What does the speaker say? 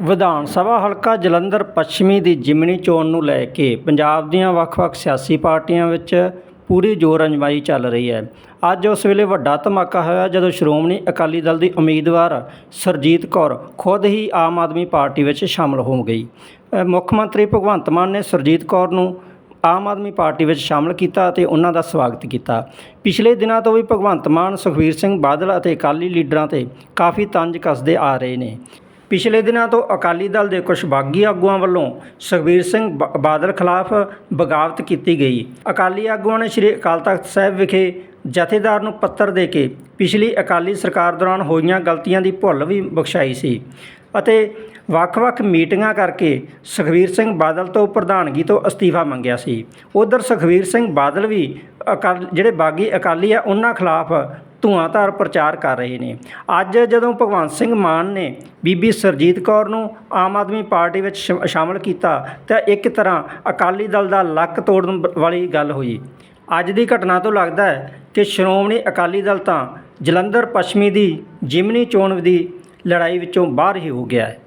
ਵਿਧਾਨ ਸਭਾ ਹਲਕਾ ਜਲੰਧਰ ਪੱਛਮੀ ਦੀ ਜ਼ਿਮਨੀ ਚੋਣ ਨੂੰ ਲੈ ਕੇ ਪੰਜਾਬ ਦੀਆਂ ਵੱਖ-ਵੱਖ ਸਿਆਸੀ ਪਾਰਟੀਆਂ ਵਿੱਚ ਪੂਰੀ ਜ਼ੋਰ ਅਜਮਾਈ ਚੱਲ ਰਹੀ ਹੈ। ਅੱਜ ਉਸ ਵੇਲੇ ਵੱਡਾ ਧਮਾਕਾ ਹੋਇਆ ਜਦੋਂ ਸ਼੍ਰੋਮਣੀ ਅਕਾਲੀ ਦਲ ਦੀ ਉਮੀਦਵਾਰ ਸਰਜੀਤ ਕੌਰ ਖੁਦ ਹੀ ਆਮ ਆਦਮੀ ਪਾਰਟੀ ਵਿੱਚ ਸ਼ਾਮਲ ਹੋ ਗਈ। ਮੁੱਖ ਮੰਤਰੀ ਭਗਵੰਤ ਮਾਨ ਨੇ ਸਰਜੀਤ ਕੌਰ ਨੂੰ ਆਮ ਆਦਮੀ ਪਾਰਟੀ ਵਿੱਚ ਸ਼ਾਮਲ ਕੀਤਾ ਅਤੇ ਉਹਨਾਂ ਦਾ ਸਵਾਗਤ ਕੀਤਾ। ਪਿਛਲੇ ਦਿਨਾਂ ਤੋਂ ਵੀ ਭਗਵੰਤ ਮਾਨ, ਸੁਖਬੀਰ ਸਿੰਘ ਬਾਦਲ ਅਤੇ ਅਕਾਲੀ ਲੀਡਰਾਂ ਤੇ ਕਾਫੀ ਤੰਜ ਕੱਸਦੇ ਆ ਰਹੇ ਨੇ। ਪਿਛਲੇ ਦਿਨਾਂ ਤੋਂ ਅਕਾਲੀ ਦਲ ਦੇ ਕੁਝ ਬਾਗੀ ਆਗੂਆਂ ਵੱਲੋਂ ਸੁਖਬੀਰ ਸਿੰਘ ਬ- ਬਾਦਲ ਖਿਲਾਫ ਬਗਾਵਤ ਕੀਤੀ ਗਈ। ਅਕਾਲੀ ਆਗੂਆਂ ਨੇ ਸ੍ਰੀ ਅਕਾਲ ਤਖਤ ਸਾਹਿਬ ਵਿਖੇ ਜਥੇਦਾਰ ਨੂੰ ਪੱਤਰ ਦੇ ਕੇ ਪਿਛਲੀ ਅਕਾਲੀ ਸਰਕਾਰ ਦੌਰਾਨ ਹੋਈਆਂ ਗਲਤੀਆਂ ਦੀ ਭੁੱਲ ਵੀ ਬਖਸ਼ਾਈ ਸੀ ਅਤੇ ਵੱਖ-ਵੱਖ ਮੀਟਿੰਗਾਂ ਕਰਕੇ ਸੁਖਬੀਰ ਸਿੰਘ ਬਾਦਲ ਤੋਂ ਪ੍ਰਧਾਨਗੀ ਤੋਂ ਅਸਤੀਫਾ ਮੰਗਿਆ ਸੀ। ਉਧਰ ਸੁਖਬੀਰ ਸਿੰਘ ਬਾਦਲ ਵੀ ਅਕਾਲ, ਜਿਹੜੇ ਬਾਗੀ ਅਕਾਲੀ ਆ, ਉਹਨਾਂ ਖਿਲਾਫ ਧੂਆਂਧਾਰ ਪ੍ਰਚਾਰ ਕਰ ਰਹੇ ਨੇ। ਅੱਜ ਜਦੋਂ ਭਗਵੰਤ ਸਿੰਘ ਮਾਨ ਨੇ ਬੀਬੀ ਸਰਜੀਤ ਕੌਰ ਨੂੰ ਆਮ ਆਦਮੀ ਪਾਰਟੀ ਵਿੱਚ ਸ਼ ਸ਼ਾਮਲ ਕੀਤਾ, ਤਾਂ ਇੱਕ ਤਰ੍ਹਾਂ ਅਕਾਲੀ ਦਲ ਦਾ ਲੱਕ ਤੋੜਨ ਵਾਲੀ ਗੱਲ ਹੋਈ। ਅੱਜ ਦੀ ਘਟਨਾ ਤੋਂ ਲੱਗਦਾ ਹੈ ਕਿ ਸ਼੍ਰੋਮਣੀ ਅਕਾਲੀ ਦਲ ਤਾਂ ਜਲੰਧਰ ਪੱਛਮੀ ਦੀ ਜਿਮਨੀ ਚੋਣ ਦੀ ਲੜਾਈ ਵਿੱਚੋਂ ਬਾਹਰ ਹੀ ਹੋ ਗਿਆ ਹੈ।